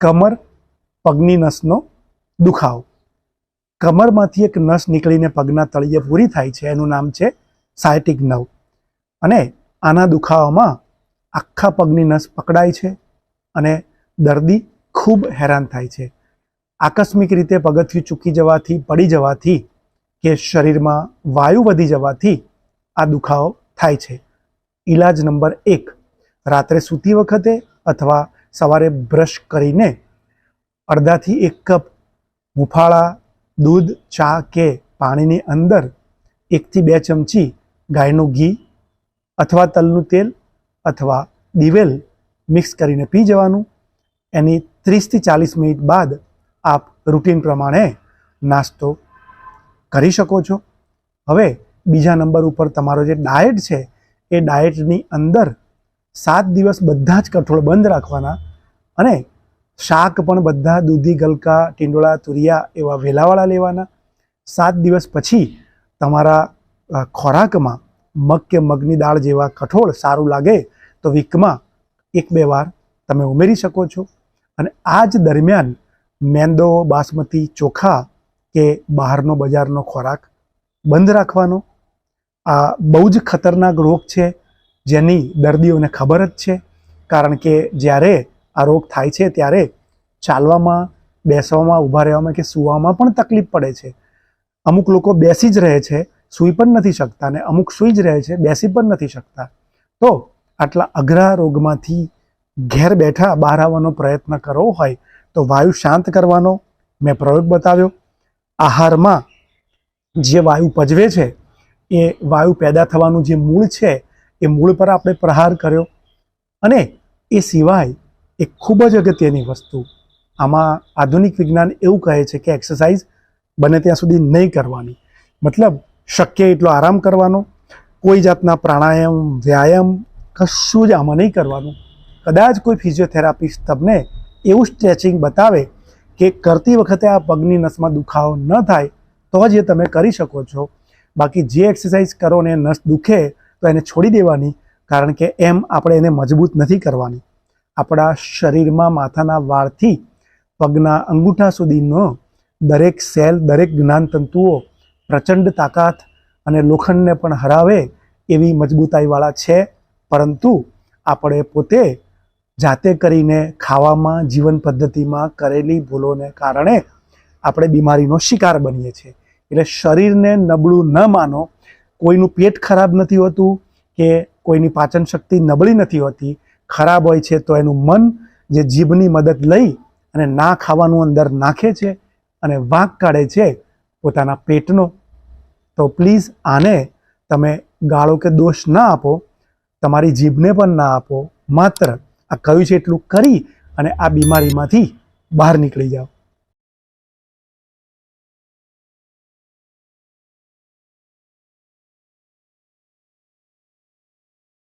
કમર પગની નસનો દુખાવો. કમરમાંથી એક નસ નીકળીને પગના તળિયે પૂરી થાય છે, એનું નામ છે સાયટિક નવ. અને આના દુખાવામાં આખા પગની નસ પકડાય છે અને દર્દી ખૂબ હેરાન થાય છે. આકસ્મિક રીતે પગથિયું ચૂકી જવાથી, પડી જવાથી કે શરીરમાં વાયુ વધી જવાથી આ દુખાવો થાય છે. ઈલાજ નંબર એક, રાત્રે સૂતી વખતે અથવા સવારે બ્રશ કરીને અડધાથી એક કપ હુંફાળા, દૂધ, ચા કે પાણીની અંદર એકથી બે ચમચી ગાયનું ઘી અથવા તલનું તેલ અથવા દિવેલ મિક્સ કરીને પી જવાનું. એની ત્રીસથી ચાલીસ મિનિટ બાદ આપ રૂટીન પ્રમાણે નાસ્તો કરી શકો છો. હવે બીજા નંબર ઉપર તમારો જે ડાયટ છે, એ ડાયટની અંદર સાત દિવસ બધા જ કઠોળ બંધ રાખવાના અને શાક પણ બધા દૂધી, ગલકા, ટીંડોળા, તુરિયા એવા વેલાવાળા લેવાના. સાત દિવસ પછી તમારા ખોરાકમાં મગ કે મગની દાળ જેવા કઠોળ સારું લાગે તો વીકમાં એક બે વાર તમે ઉમેરી શકો છો. અને આ જ દરમિયાન મેંદો, બાસમતી, ચોખા કે બહારનો બજારનો ખોરાક બંધ રાખવાનો. આ બહુ જ ખતરનાક રોગ છે. જેની દર્દીઓને ખબર જ છે. કારણ કે જ્યારે આ રોગ થાય છે, ત્યારે ચાલવામાં, બેસવામાં, ઊભા રહેવામાં કે સૂવામાં પણ તકલીફ પડે છે. અમુક લોકો બેસી જ રહે છે, સૂઈ પણ નથી શકતા ને અમુક સૂઈ જ રહે છે, બેસી પણ નથી શકતા. તો આટલા અઘરા રોગમાંથી ઘેર બેઠા બહાર આવવાનો પ્રયત્ન કરવો હોય તો વાયુ શાંત કરવાનો મેં પ્રયોગ બતાવ્યો. આહારમાં જે વાયુ પજવે છે, એ વાયુ પેદા થવાનું જે મૂળ છે એ મૂળ પર આપણે પ્રહાર કર્યો અને એ સિવાય એક ખૂબ જ અગત્યની વસ્તુ. આમાં આધુનિક વિજ્ઞાન એવું કહે છે કે એક્સરસાઇઝ બને ત્યાં સુધી નહીં કરવાની. મતલબ શક્ય એટલો આરામ કરવાનો, કોઈ જાતના પ્રાણાયામ, વ્યાયામ કશું જ આમાં નહીં કરવાનું. કદાચ કોઈ ફિઝિયોથેરાપિસ્ટ તમને એવું સ્ટ્રેચિંગ બતાવે કે કરતી વખતે આ પગની નસમાં દુખાવો ન થાય, તો જ એ તમે કરી શકો છો. બાકી જે એક્સરસાઇઝ કરો ને નસ દુખે તો એને છોડી દેવાની, કારણ કે એમ આપણે એને મજબૂત નથી કરવાની. આપણા શરીરમાં માથાના વાળથી પગના અંગૂઠા સુધીનો દરેક સેલ, દરેક જ્ઞાનતંતુઓ પ્રચંડ તાકાત અને લોખંડને પણ હરાવે એવી મજબૂતાઈવાળા છે. પરંતુ આપણે પોતે જાતે કરીને ખાવામાં, જીવન પદ્ધતિમાં કરેલી ભૂલોને કારણે આપણે બીમારીનો શિકાર બનીએ છીએ. એટલે શરીરને નબળું ન માનો કોઈનું પેટ ખરાબ નથી હોતું કે કોઈની પાચન શક્તિ નબળી નથી હોતી, ખરાબ હોય છે તો એનું મન જે જીભની મદદ લઈ અને ના ખાવાનું અંદર નાખે છે અને વાંક કાઢે છે પોતાના પેટનો. તો પ્લીઝ આને તમે ગાળો કે દોષ ના આપો, તમારી જીભને પણ ના આપો. માત્ર આ કહ્યું છે એટલું કરી અને આ બીમારીમાંથી બહાર નીકળી જાઓ.